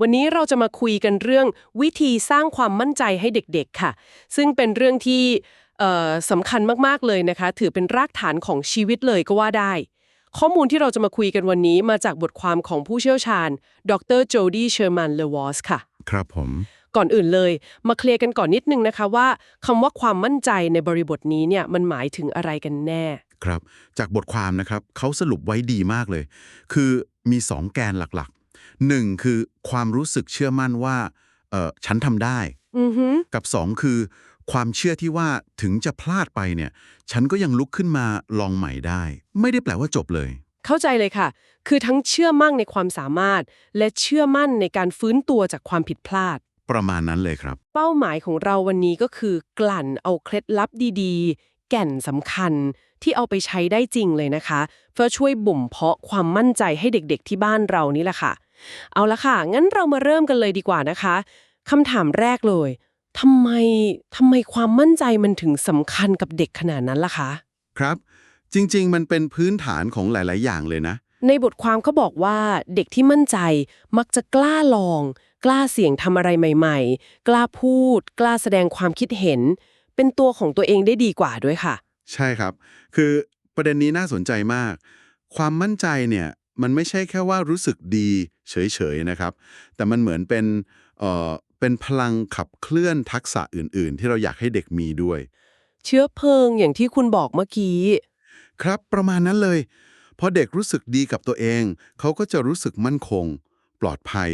วันนี้เราจะมาคุยกันเรื่องวิธีสร้างความมั่นใจให้เด็กๆค่ะ ซึ่งเป็นเรื่องที่เอ่อสำคัญมากๆเลยนะคะ ถือเป็นรากฐานของชีวิตเลยก็ว่าได้ ข้อมูลที่เราจะมาคุยกันวันนี้มาจากบทความของผู้เชี่ยวชาญ ดรโจดี้เชอร์แมนเลวอสค่ะ ครับผมก่อนอื่นเลย มาเคลียร์กันก่อนนิดนึงนะคะว่าคำว่าความมั่นใจในบริบทนี้เนี่ยมันหมายถึงอะไรกันแน่ ครับ จากบทความนะครับเขาสรุปไว้ดีมากเลย คือมีสองแกนหลักๆ หนึ่งคือความรู้สึกเชื่อมั่นว่าเออฉันทำได้อือฮึกับสองคือความเชื่อที่ว่าถึงจะพลาดไปเนี่ย ฉันก็ยังลุกขึ้นมาลองใหม่ได้ ไม่ได้แปลว่าจบเลย เข้าใจเลยค่ะ คือทั้งเชื่อมั่นในความสามารถ และเชื่อมั่นในการฟื้นตัวจากความผิดพลาด ประมาณนั้นเลยครับ เป้าหมายของเราวันนี้ก็คือกลั่นเอาเคล็ดลับดีๆ แก่นสำคัญที่เอาไปใช้ได้จริงเลยนะคะ เพื่อช่วยบ่มเพาะความมั่นใจให้เด็กๆที่บ้านเรานี่แหละค่ะ เอาละค่ะ งั้นเรามาเริ่มกันเลยดีกว่านะคะคำถามแรกเลยทำไมทำไมความมั่นใจมันถึงสำคัญกับเด็กขนาดนั้นล่ะคะ ครับ จริง ๆ มันเป็นพื้นฐานของหลาย ๆ อย่างเลยนะ ในบทความเขาบอกว่าเด็กที่มั่นใจมักจะกล้าลอง กล้าเสี่ยงทำอะไรใหม่ ๆ กล้าพูด กล้าแสดงความคิดเห็น เป็นตัวของตัวเองได้ดีกว่าด้วยค่ะ ใช่ครับ คือประเด็นนี้น่าสนใจมาก ความมั่นใจเนี่ย มันไม่ใช่แค่ว่ารู้สึกดีเฉยๆนะครับ แต่มันเหมือนเป็นเอ่อเป็นพลังขับเคลื่อนทักษะอื่นๆ ที่เราอยากให้เด็กมีด้วย เชื้อเพลิงอย่างที่คุณบอกเมื่อกี้ ครับประมาณนั้นเลยพอเด็กรู้สึกดีกับตัวเอง เขาก็จะรู้สึกมั่นคง ปลอดภัย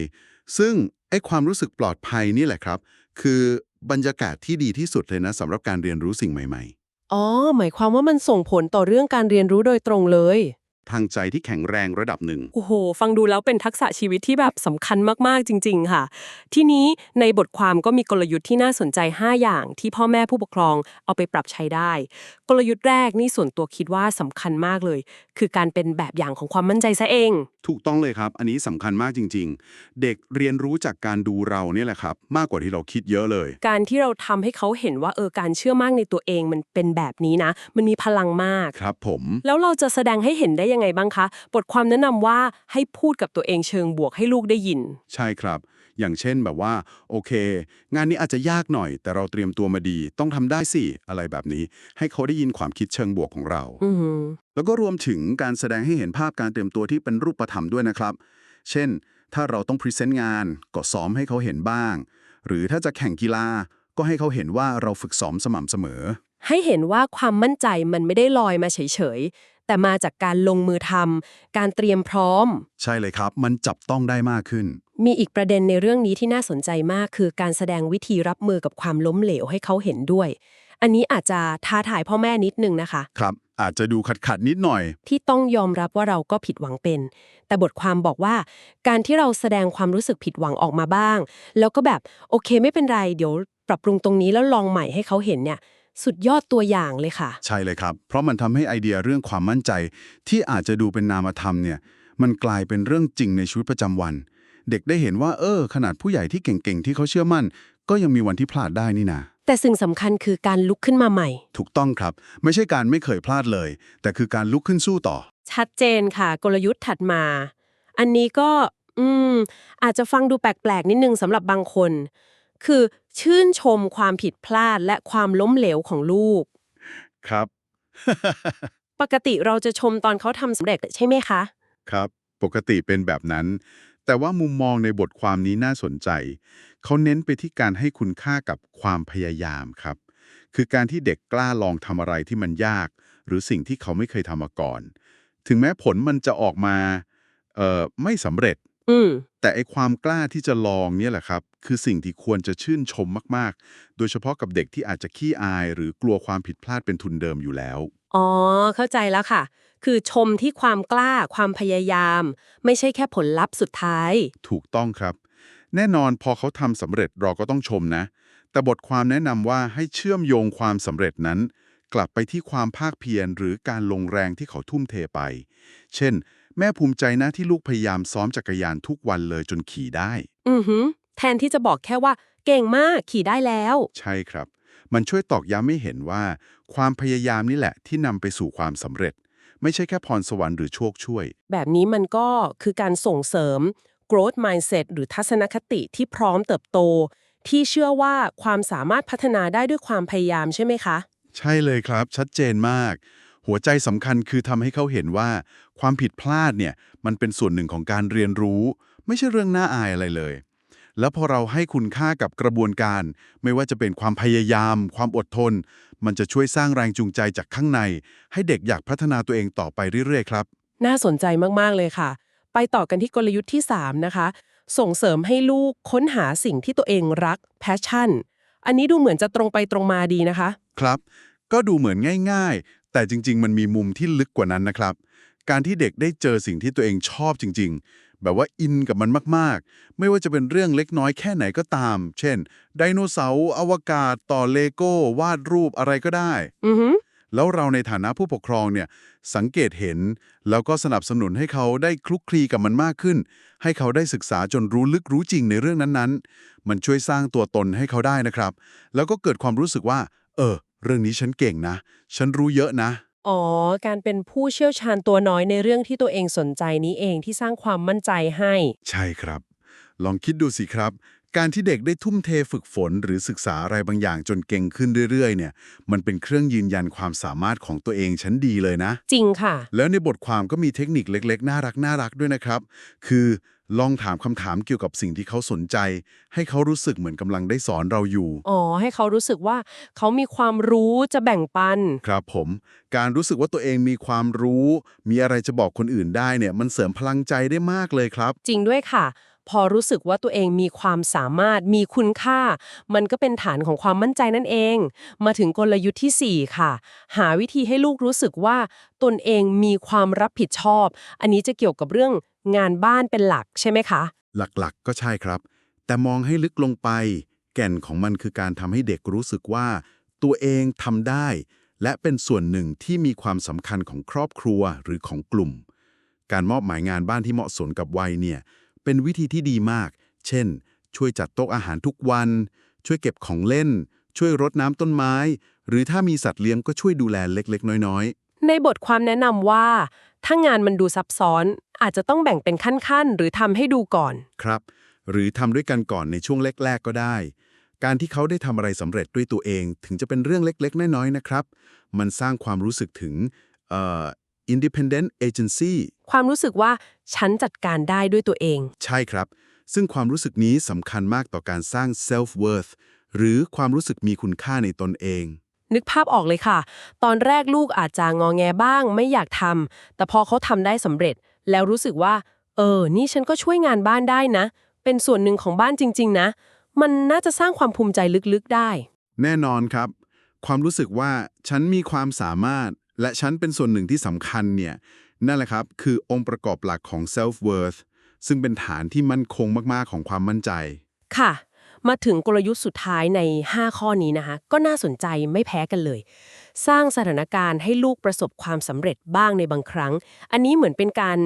ซึ่งไอ้ความรู้สึกปลอดภัยนี่แหละครับ คือบรรยากาศที่ดีที่สุดเลยนะสำหรับการเรียนรู้สิ่งใหม่อ๋อ หมายความว่ามันส่งผลต่อเรื่องการเรียนรู้โดยตรงเลยๆ ทางใจที่แข็งแรงระดับหนึ่ง โอ้โห ฟังดูแล้วเป็นทักษะชีวิตที่แบบสำคัญมากๆจริง ๆ ค่ะ ทีนี้ในบทความก็มีกลยุทธ์ที่น่าสนใจ 5 อย่างที่พ่อแม่ผู้ปกครองเอาไปปรับใช้ได้ กลยุทธ์แรกนี่ส่วนตัวคิดว่าสำคัญมากเลย คือการเป็นแบบอย่างของความมั่นใจซะเอง ถูกต้องเลยครับ อันนี้สำคัญมากจริง ๆ เด็กเรียนรู้จากการดูเราเนี่ยแหละครับ มากกว่าที่เราคิดเยอะเลย การที่เราทำให้เขาเห็นว่าเออการเชื่อมั่นในตัวเองมันเป็นแบบนี้นะ มันมีพลังมาก ครับผม แล้วเราจะแสดงให้เห็นได้ยังไงบ้างคะ บทความแนะนำว่าให้พูดกับตัวเองเชิงบวกให้ลูกได้ยิน ใช่ครับ อย่างเช่นแบบว่า โอเค งานนี้อาจจะยากหน่อย แต่เราเตรียมตัวมาดี ต้องทำได้สิอะไรแบบนี้ ให้เขาได้ยินความคิดเชิงบวกของเราอือหือแล้วก็รวมถึงการแสดงให้เห็นภาพการเตรียมตัวที่เป็นรูปธรรมด้วยนะครับ เช่น ถ้าเราต้องพรีเซนต์งานก็ซ้อมให้เขาเห็นบ้าง หรือถ้าจะแข่งกีฬาก็ให้เขาเห็นว่าเราฝึกซ้อมสม่ำเสมอ ให้เห็นว่าความมั่นใจมันไม่ได้ลอยมาเฉยๆ แต่มาจากการลงมือทำการเตรียมพร้อม ใช่เลยครับ มันจับต้องได้มากขึ้น มีอีกประเด็นในเรื่องนี้ที่น่าสนใจมาก คือการแสดงวิธีรับมือกับความล้มเหลวให้เขาเห็นด้วย อันนี้อาจจะท้าทายพ่อแม่นิดนึงนะคะ ครับ อาจจะดูขัดขัดๆนิดหน่อย ที่ต้องยอมรับว่าเราก็ผิดหวังเป็น แต่บทความบอกว่า การที่เราแสดงความรู้สึกผิดหวังออกมาบ้าง แล้วก็แบบโอเคไม่เป็นไรเดี๋ยว ปรับปรุงตรงนี้แล้วลองใหม่ให้เขาเห็นเนี่ย สุดยอดตัวอย่างเลยค่ะ ใช่เลยครับ เพราะมันทำให้ไอเดียเรื่องความมั่นใจ ที่อาจจะดูเป็นนามธรรมเนี่ย มันกลายเป็นเรื่องจริงในชีวิตประจำวัน เด็กได้เห็นว่า เออ ขนาดผู้ใหญ่ที่เก่งๆ ที่เขาเชื่อมั่น ก็ยังมีวันที่พลาดได้นี่นาแต่สิ่งสำคัญคือการลุกขึ้นมาใหม่ ถูกต้องครับ ไม่ใช่การไม่เคยพลาดเลย แต่คือการลุกขึ้นสู้ต่อ ชัดเจนค่ะ กลยุทธ์ถัดมา อันนี้ก็ อืม อาจจะฟังดูแปลกๆ นิดนึงสำหรับบางคน คือ ชื่นชมความผิดพลาดและความล้มเหลวของลูก ครับ ปกติเราจะชมตอนเขาทำสำเร็จใช่ไหมคะ ครับ ปกติเป็นแบบนั้น แต่ว่ามุมมองในบทความนี้น่าสนใจ เขาเน้นไปที่การให้คุณค่ากับความพยายามครับ คือการที่เด็กกล้าลองทำอะไรที่มันยาก หรือสิ่งที่เขาไม่เคยทำมาก่อน ถึงแม้ผลมันจะออกมา เอ่อ ไม่สำเร็จ อืม แต่ไอความกล้าที่จะลองเนี่ยแหละครับ คือสิ่งที่ควรจะชื่นชมมาก ๆ โดยเฉพาะกับเด็กที่อาจจะขี้อาย หรือกลัวความผิดพลาดเป็นทุนเดิมอยู่แล้ว อ๋อ เข้าใจแล้วค่ะ คือชมที่ความกล้าความพยายาม ไม่ใช่แค่ผลลัพธ์สุดท้าย ถูกต้องครับ แน่นอนพอเขาทำสำเร็จเราก็ต้องชมนะ แต่บทความแนะนำว่าให้เชื่อมโยงความสำเร็จนั้น กลับไปที่ความภาคเพียรหรือการลงแรงที่เขาทุ่มเทไป เช่น แม่ภูมิใจนะที่ลูกพยายามซ้อมจักรยานทุกวันเลยจนขี่ได้ อือหือ แทนที่จะบอกแค่ว่า เก่งมากขี่ได้แล้ว ใช่ครับ มันช่วยตอกย้ำให้เห็นว่า ความพยายามนี่แหละที่นำไปสู่ความสำเร็จ ไม่ใช่แค่พรสวรรค์หรือโชคช่วย แบบนี้มันก็คือการส่งเสริม growth mindset หรือทัศนคติที่พร้อมเติบโต ที่เชื่อว่าความสามารถพัฒนาได้ด้วยความพยายามใช่ไหมคะ ใช่เลยครับ ชัดเจนมาก หัวใจสำคัญคือทำให้เขาเห็นว่า ความผิดพลาดเนี่ยมันเป็นส่วนหนึ่งของการเรียนรู้ ไม่ใช่เรื่องน่าอายอะไรเลย แล้วพอเราให้คุณค่ากับกระบวนการ ไม่ว่าจะเป็นความพยายาม ความอดทน มันจะช่วยสร้างแรงจูงใจจากข้างใน ให้เด็กอยากพัฒนาตัวเองต่อไปเรื่อยๆครับ น่าสนใจมากๆเลยค่ะ ไปต่อกันที่กลยุทธ์ที่ 3 นะคะ ส่งเสริมให้ลูกค้นหาสิ่งที่ตัวเองรัก passion อันนี้ดูเหมือนจะตรงไปตรงมาดีนะคะ ครับ ก็ดูเหมือนง่ายๆ แต่จริง ๆ มันมีมุมที่ลึกกว่านั้นนะครับ การที่เด็กได้เจอสิ่งที่ตัวเองชอบจริง ๆ แบบว่าอินกับมันมากๆ ไม่ว่าจะเป็นเรื่องเล็กน้อยแค่ไหนก็ตาม เช่น ไดโนเสาร์อวกาศ ต่อเลโก้ วาดรูปอะไรก็ได้อือหือแล้วเราในฐานะผู้ปกครองเนี่ยสังเกตเห็น แล้วก็สนับสนุนให้เขาได้คลุกคลีกับมันมากขึ้น ให้เขาได้ศึกษาจนรู้ลึกรู้จริงในเรื่องนั้นๆ มันช่วยสร้างตัวตนให้เขาได้นะครับ แล้วก็เกิดความรู้สึกว่า เออ เรื่องนี้ฉันเก่งนะ ฉันรู้เยอะนะ อ๋อ การเป็นผู้เชี่ยวชาญตัวน้อยในเรื่องที่ตัวเองสนใจนี้เองที่สร้างความมั่นใจให้ ใช่ครับ ลองคิดดูสิครับ การที่เด็กได้ทุ่มเทฝึกฝนหรือศึกษาอะไรบางอย่างจนเก่งขึ้นเรื่อยๆ เนี่ย มันเป็นเครื่องยืนยันความสามารถของตัวเองชั้นดีเลยนะ จริงค่ะ แล้วในบทความก็มีเทคนิคเล็กๆ น่ารักน่ารักด้วยนะครับ คือ ลองถามคำถามเกี่ยวกับสิ่งที่เขาสนใจ ให้เขารู้สึกเหมือนกำลังได้สอนเราอยู่ อ๋อ ให้เขารู้สึกว่าเขามีความรู้จะแบ่งปัน ครับผม การรู้สึกว่าตัวเองมีความรู้ มีอะไรจะบอกคนอื่นได้เนี่ย มันเสริมพลังใจได้มากเลยครับ จริงด้วยค่ะ พอรู้สึกว่าตัวเองมีความสามารถมีคุณค่า มันก็เป็นฐานของความมั่นใจนั่นเอง มาถึงกลยุทธ์ที่ 4 ค่ะ หาวิธีให้ลูกรู้สึกว่าตนเองมีความรับผิดชอบ อันนี้จะเกี่ยวกับเรื่องงานบ้านเป็นหลักใช่ไหมคะ หลักๆก็ใช่ครับ แต่มองให้ลึกลงไป แก่นของมันคือการทำให้เด็กรู้สึกว่า ตัวเองทำได้ และเป็นส่วนหนึ่งที่มีความสำคัญของครอบครัวหรือของกลุ่ม การมอบหมายงานบ้านที่เหมาะสมกับวัยเนี่ย เป็นวิธีที่ดีมาก เช่น ช่วยจัดโต๊ะอาหารทุกวัน ช่วยเก็บของเล่น ช่วยรดน้ำต้นไม้ หรือถ้ามีสัตว์เลี้ยงก็ช่วยดูแลเล็กๆ น้อยๆ ในบทความแนะนำว่า ถ้างานมันดูซับซ้อน อาจจะต้องแบ่งเป็นขั้นๆ หรือทำให้ดูก่อน ครับ หรือทำด้วยกันก่อนในช่วงแรก ๆ ก็ได้ การที่เขาได้ทำอะไรสำเร็จด้วยตัวเอง ถึงจะเป็นเรื่องเล็กๆ น้อยๆ นะครับ มันสร้างความรู้สึกถึงเอ่อ independent agency ความรู้สึกว่าฉันจัดการได้ด้วยตัวเอง ใช่ครับ ซึ่งความรู้สึกนี้สำคัญมากต่อการสร้าง self worth หรือความรู้สึกมีคุณค่าในตนเอง นึกภาพออกเลยค่ะ ตอนแรกลูกอาจจะงอแงบ้าง ไม่อยากทำแต่พอเขาทำได้สำเร็จ แล้วรู้สึกว่า เออ นี่ฉันก็ช่วยงานบ้านได้นะ เป็นส่วนหนึ่งของบ้านจริง ๆ นะ มันน่าจะสร้างความภูมิใจลึกๆได้ แน่นอนครับ ความรู้สึกว่าฉันมีความสามารถ และฉันเป็นส่วนหนึ่งที่สำคัญเนี่ยนั่นแหละครับ คือองค์ประกอบหลักของ self worth ซึ่งเป็นฐานที่มั่นคงมาก ๆ ของความมั่นใจ ค่ะ มาถึงกลยุทธ์สุดท้ายใน 5 ข้อนี้นะคะ ก็น่าสนใจไม่แพ้กันเลย สร้างสถานการณ์ให้ลูกประสบความสำเร็จบ้างในบางครั้ง อันนี้เหมือนเป็นการ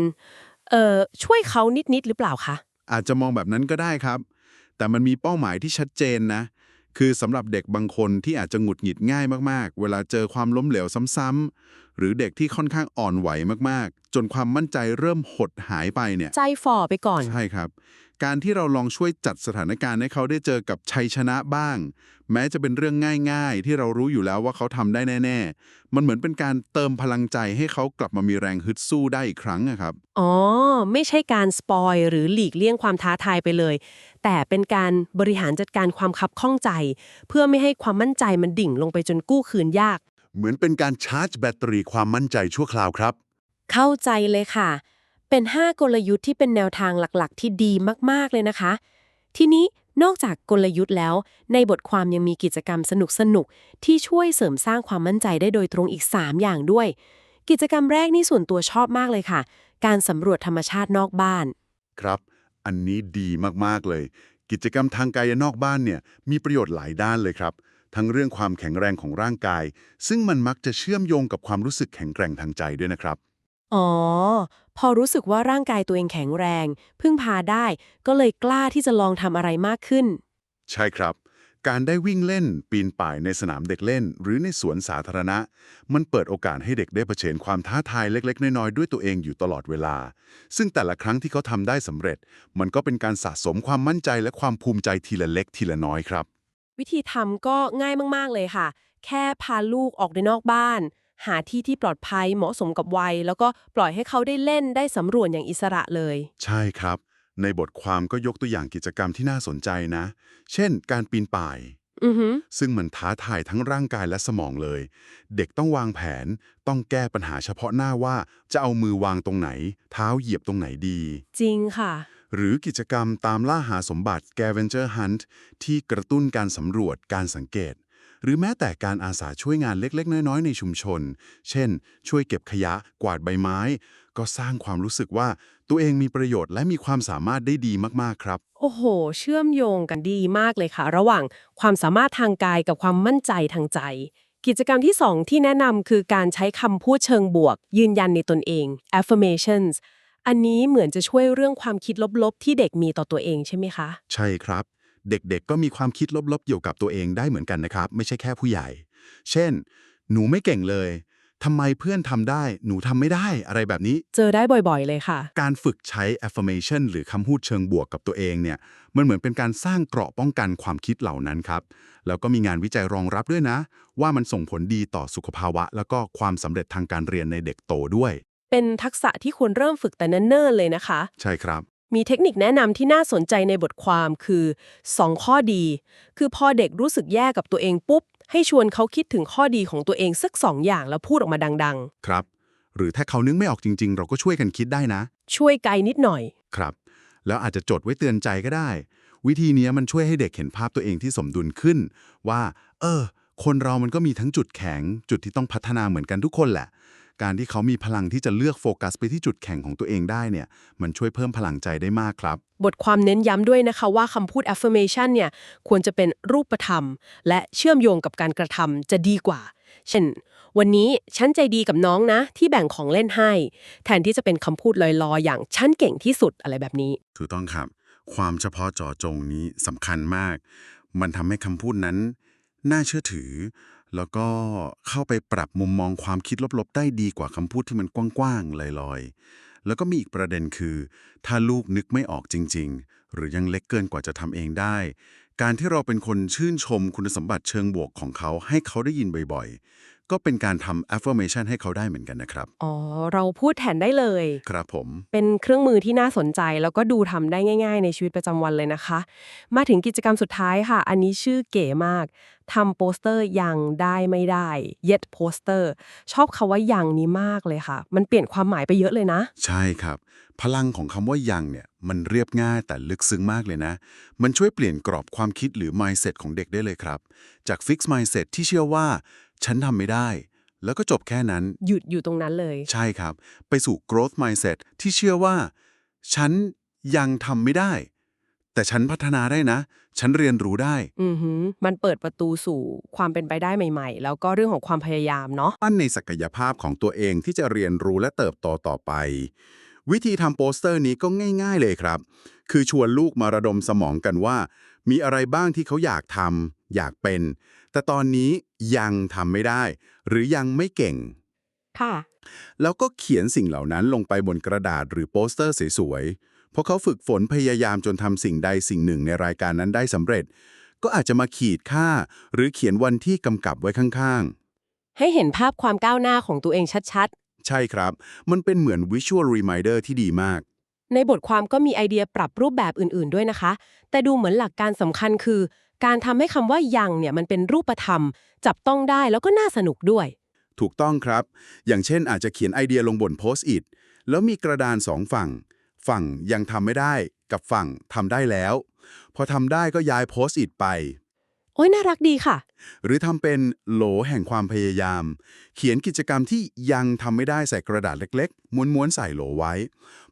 เอ่อช่วยเขานิด ๆ หรือเปล่าคะอาจจะมองแบบนั้นก็ได้ครับ แต่มันมีเป้าหมายที่ชัดเจนนะ คือสำหรับเด็กบางคนที่อาจจะหงุดหงิดง่ายมากๆ เวลาเจอความล้มเหลวซ้ำๆ หรือเด็กที่ค่อนข้างอ่อนไหวมากๆ จนความมั่นใจเริ่มหดหายไปเนี่ย ใจฝ่อไปก่อน ใช่ครับ การที่เราลองช่วยจัดสถานการณ์ให้เขาได้เจอกับชัยชนะบ้าง แม้จะเป็นเรื่องง่าย ๆ ที่เรารู้อยู่แล้วว่าเขาทำได้แน่ ๆ มันเหมือนเป็นการเติมพลังใจให้เขากลับมามีแรงฮึดสู้ได้อีกครั้งอะครับ อ๋อ ไม่ใช่การสปอยหรือหลีกเลี่ยงความท้าทายไปเลย แต่เป็นการบริหารจัดการความคับข้องใจ เพื่อไม่ให้ความมั่นใจมันดิ่งลงไปจนกู้คืนยาก เหมือนเป็นการชาร์จแบตเตอรี่ความมั่นใจชั่วคราวครับ เข้าใจเลยค่ะ เป็น 5 กลยุทธ์ที่เป็นแนวทางหลักๆ ที่ดีมากๆเลยนะคะ ทีนี้นอกจากกลยุทธ์แล้ว ในบทความยังมีกิจกรรมสนุกๆที่ช่วยเสริมสร้างความมั่นใจได้โดยตรงอีก 3 อย่างด้วย กิจกรรมแรกนี่ส่วนตัวชอบมากเลยค่ะ การสำรวจธรรมชาตินอกบ้าน ครับ อันนี้ดีมากๆเลย กิจกรรมทางกายนอกบ้านเนี่ยมีประโยชน์หลายด้านเลยครับ ทั้งเรื่องความแข็งแรงของร่างกาย ซึ่งมันมักจะเชื่อมโยงกับความรู้สึกแข็งแกร่งทางใจด้วยนะครับ อ๋อ พอรู้สึกว่าร่างกายตัวเองแข็งแรง พึ่งพาได้ ก็เลยกล้าที่จะลองทำอะไรมากขึ้น ใช่ครับ การได้วิ่งเล่น ปีนป่ายในสนามเด็กเล่น หรือในสวนสาธารณะ มันเปิดโอกาสให้เด็กได้เผชิญความท้าทายเล็ก ๆ น้อยๆด้วยตัวเองอยู่ตลอดเวลา ซึ่งแต่ละครั้งที่เขาทำได้สำเร็จ มันก็เป็นการสะสมความมั่นใจและความภูมิใจทีละเล็กทีละน้อยครับ วิธีทำก็ง่ายมาก ๆ เลยค่ะ แค่พาลูกออกไปนอกบ้าน หาที่ที่ปลอดภัยเหมาะสมกับวัย แล้วก็ปล่อยให้เขาได้เล่นได้สำรวจอย่างอิสระเลย ใช่ครับ ในบทความก็ยกตัวอย่างกิจกรรมที่น่าสนใจนะ เช่น การปีนป่าย อือหือซึ่งมันท้าทายทั้งร่างกายและสมองเลย เด็กต้องวางแผน ต้องแก้ปัญหาเฉพาะหน้าว่า จะเอามือวางตรงไหน เท้าเหยียบตรงไหนดี จริงค่ะ หรือกิจกรรมตามล่าหาสมบัติ Scavenger Hunt ที่กระตุ้นการสำรวจการสังเกต หรือแม้แต่การอาสาช่วยงานเล็ก ๆ น้อย ๆ ในชุมชน เช่น ช่วยเก็บขยะกวาดใบไม้ ก็สร้างความรู้สึกว่าตัวเองมีประโยชน์และมีความสามารถได้ดีมากๆครับ โอ้โห เชื่อมโยงกันดีมากเลยค่ะ ระหว่างความสามารถทางกายกับความมั่นใจทางใจ กิจกรรมที่ 2 ที่แนะนำคือการใช้คำพูดเชิงบวก ยืนยันในตนเอง affirmations อันนี้เหมือนจะช่วยเรื่องความคิดลบๆ ที่เด็กมีต่อตัวเองใช่ไหมคะ ใช่ครับ เด็กๆ ก็มีความคิดลบๆ เกี่ยวกับตัวเองได้เหมือนกันนะครับ ไม่ใช่แค่ผู้ใหญ่ เช่น หนูไม่เก่งเลยทำไมเพื่อนทำได้ หนูทำไม่ได้ อะไรแบบนี้ เจอได้บ่อยๆ เลยค่ะ การฝึกใช้ affirmation หรือคำพูดเชิงบวกกับตัวเองเนี่ย มันเหมือนเป็นการสร้างเกราะป้องกันความคิดเหล่านั้นครับ แล้วก็มีงานวิจัยรองรับด้วยนะ ว่ามันส่งผลดีต่อสุขภาวะ แล้วก็ความสำเร็จทางการเรียนในเด็กโตด้วย เป็นทักษะที่ควรเริ่มฝึกแต่เนิ่นๆเลยนะคะ ใช่ครับ มีเทคนิคแนะนำที่น่าสนใจในบทความคือ 2 ข้อดี คือพอเด็กรู้สึกแย่กับตัวเองปุ๊บ ให้ชวนเขาคิดถึงข้อดีของตัวเองสักสองอย่างแล้วพูดออกมาดังครับ หรือถ้าเขานึกไม่ออกจริง ๆ เราก็ช่วยกันคิดได้นะๆช่วยไกลนิดหน่อย ครับ แล้วอาจจะจดไว้เตือนใจก็ได้ วิธีนี้มันช่วยให้เด็กเห็นภาพตัวเองที่สมดุลขึ้น ว่า เออ คนเรามันก็มีทั้งจุดแข็ง จุดที่ต้องพัฒนาเหมือนกันทุกคนแหละ การที่เขามีพลังที่จะเลือกโฟกัสไปที่จุดแข็งของตัวเองได้เนี่ย มันช่วยเพิ่มพลังใจได้มากครับ บทความเน้นย้ำด้วยนะคะว่าคำพูด affirmation เนี่ยควรจะเป็นรูปธรรม และเชื่อมโยงกับการกระทำจะดีกว่า เช่น วันนี้ฉันใจดีกับน้องนะ ที่แบ่งของเล่นให้ แทนที่จะเป็นคำพูดลอยๆ อย่างฉันเก่งที่สุดอะไรแบบนี้ ถูกต้องครับ ความเฉพาะเจาะจงนี้สำคัญมาก มันทำให้คำพูดนั้น น่าเชื่อถือ แล้วก็เข้าไปปรับมุมมองความคิดลบๆ ได้ดีกว่าคำพูดที่มันกว้างๆลอยๆ แล้วก็มีอีกประเด็นคือ ถ้าลูกนึกไม่ออกจริง ๆ หรือยังเล็กเกินกว่าจะทำเองได้ การที่เราเป็นคนชื่นชมคุณสมบัติเชิงบวกของเขาให้เขาได้ยินบ่อยๆ ก็เป็นการทำ affirmation ให้เขาได้เหมือนกันนะครับ อ๋อ เราพูดแทนได้เลย ครับผม เป็นเครื่องมือที่น่าสนใจ แล้วก็ดูทำได้ง่าย ๆ ในชีวิตประจำวันเลยนะคะ มาถึงกิจกรรมสุดท้ายค่ะ อันนี้ชื่อเก๋มากทำโปสเตอร์ยังได้ไม่ได้ yet poster ชอบคาว่ายังนี้มากเลยค่ะ มันเปลี่ยนความหมายไปเยอะเลยนะ ใช่ครับ พลังของคำว่ายังเนี่ยมันเรียบง่ายแต่ลึกซึ้งมากเลยนะ มันช่วยเปลี่ยนกรอบความคิดหรือ mindset ของเด็กได้เลยครับ จาก fix mindset ที่เชื่อว่า ฉันทำไม่ได้ แล้วก็จบแค่นั้น หยุดอยู่ตรงนั้นเลย ใช่ครับ ไปสู่ growth mindset ที่เชื่อว่า ฉันยังทำไม่ได้ แต่ฉันพัฒนาได้นะ ฉันเรียนรู้ได้ อือหือมันเปิดประตูสู่ความเป็นไปได้ใหม่ๆ แล้วก็เรื่องของความพยายามเนาะ ปั้นในศักยภาพของตัวเองที่จะเรียนรู้และเติบโตต่อไป วิธีทำโปสเตอร์นี้ก็ง่าย ๆเลยครับ คือชวนลูกมาระดมสมองกันว่า มีอะไรบ้างที่เขาอยากทำอยากเป็น แต่ตอนนี้ยังทำไม่ได้ หรือยังไม่เก่ง ค่ะ แล้วก็เขียนสิ่งเหล่านั้นลงไปบนกระดาษหรือโปสเตอร์สวยๆพอเขาฝึกฝนพยายามจนทำสิ่งใดสิ่งหนึ่งในรายการนั้นได้สำเร็จ ก็อาจจะมาขีดค่า หรือเขียนวันที่กำกับไว้ข้างๆ ให้เห็นภาพความก้าวหน้าของตัวเองชัดใช่ครับ มันเป็นเหมือน visual reminder ที่ดีมากๆในบทความก็มีไอเดียปรับรูปแบบอื่น ๆ ด้วยนะคะ แต่ดูเหมือนหลักการสำคัญคือ การทำให้คำว่ายังเนี่ยมันเป็นรูปธรรม จับต้องได้แล้วก็น่าสนุกด้วย ถูกต้องครับ อย่างเช่นอาจจะเขียนไอเดียลงบนโพสต์อิทแล้วมีกระดานสองฝั่ง ฝั่งยังทำไม่ได้กับฝั่งทำได้แล้ว พอทำได้ก็ย้ายโพสต์อิทไป โอ้ยน่ารักดีค่ะ หรือทำเป็นโหลแห่งความพยายาม เขียนกิจกรรมที่ยังทำไม่ได้ใส่กระดาษเล็กๆ ม้วนๆใส่โหลไว้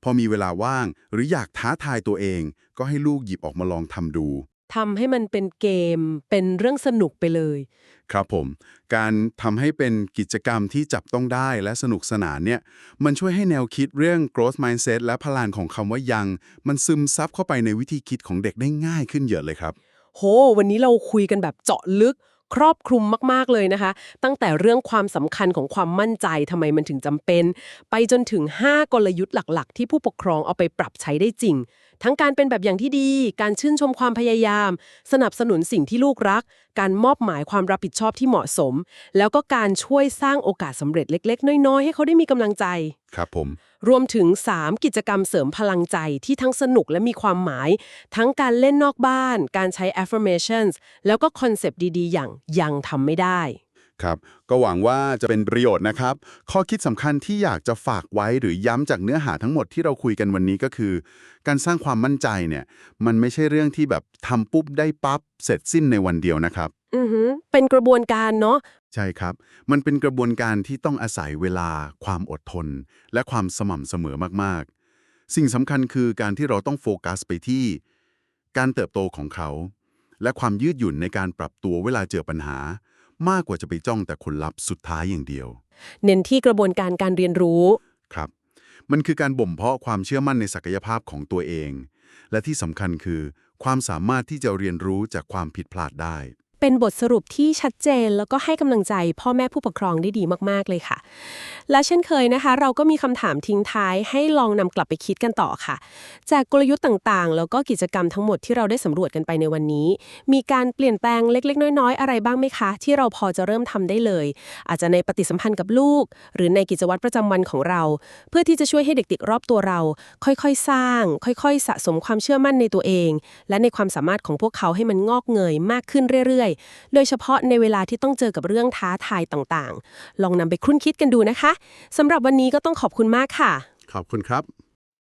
พอมีเวลาว่างหรืออยากท้าทายตัวเอง ก็ให้ลูกหยิบออกมาลองทำดู ทำให้มันเป็นเกม เป็นเรื่องสนุกไปเลย ครับผม การทำให้เป็นกิจกรรมที่จับต้องได้และสนุกสนานเนี่ย มันช่วยให้แนวคิดเรื่อง growth mindset และพลังของคำว่ายัง มันซึมซับเข้าไปในวิธีคิดของเด็กได้ง่ายขึ้นเยอะเลยครับ โห วันนี้เราคุยกันแบบเจาะลึกครอบคลุมมาก ๆ เลยนะคะ ตั้งแต่เรื่องความสำคัญของความมั่นใจทำไมมันถึงจำเป็น ไปจนถึง 5 กลยุทธ์หลัก ๆ ที่ผู้ปกครองเอาไปปรับใช้ได้จริง ทั้งการเป็นแบบอย่างที่ดี การชื่นชมความพยายาม สนับสนุนสิ่งที่ลูกรัก การมอบหมายความรับผิดชอบที่เหมาะสม แล้วก็การช่วยสร้างโอกาสสำเร็จเล็ก ๆ น้อย ๆ ให้เขาได้มีกำลังใจ ครับผม รวมถึง 3 กิจกรรมเสริมพลังใจที่ทั้งสนุกและมีความหมาย ทั้งการเล่นนอกบ้าน การใช้ affirmations แล้วก็คอนเซปต์ดีๆ อย่างยังทำไม่ได้ ครับ ก็หวังว่าจะเป็นประโยชน์นะครับ ข้อคิดสำคัญที่อยากจะฝากไว้หรือย้ำจากเนื้อหาทั้งหมดที่เราคุยกันวันนี้ก็คือ การสร้างความมั่นใจเนี่ย มันไม่ใช่เรื่องที่แบบทำปุ๊บได้ปั๊บเสร็จสิ้นในวันเดียวนะครับ อือหือเป็นกระบวนการเนาะ ใช่ครับ มันเป็นกระบวนการที่ต้องอาศัยเวลา ความอดทน และความสม่ำเสมอมากๆ สิ่งสำคัญคือการที่เราต้องโฟกัสไปที่ การเติบโตของเขา และความยืดหยุ่นในการปรับตัวเวลาเจอปัญหา มากกว่าจะไปจ้องแต่ผลลัพธ์สุดท้ายอย่างเดียว เน้นที่กระบวนการการเรียนรู้ ครับ มันคือการบ่มเพาะความเชื่อมั่นในศักยภาพของตัวเอง และที่สำคัญคือ ความสามารถที่จะเรียนรู้จากความผิดพลาดได้ เป็นบทสรุปที่ชัดเจน แล้วก็ให้กำลังใจพ่อแม่ผู้ปกครองได้ดีมากๆเลยค่ะ และเช่นเคยนะคะ เราก็มีคำถามทิ้งท้ายให้ลองนำกลับไปคิดกันต่อค่ะ จากกลยุทธ์ต่างๆ แล้วก็กิจกรรมทั้งหมดที่เราได้สำรวจกันไปในวันนี้ มีการเปลี่ยนแปลงเล็ก ๆ น้อยๆ อะไรบ้างไหมคะ ที่เราพอจะเริ่มทำได้เลย อาจจะในปฏิสัมพันธ์กับลูก หรือในกิจวัตรประจำวันของเรา เพื่อที่จะช่วยให้เด็กๆรอบตัวเรา ค่อยๆ สร้าง ค่อยๆ สะสมความเชื่อมั่นในตัวเอง และในความสามารถของพวกเขาให้มันงอกเงยมากขึ้นเรื่อยๆโดยเฉพาะในเวลาที่ต้องเจอกับเรื่องท้าทายต่างๆ ลองนำไปคุ้นคิดกันดูนะคะสำหรับวันนี้ก็ต้องขอบคุณมากค่ะ ขอบคุณครับ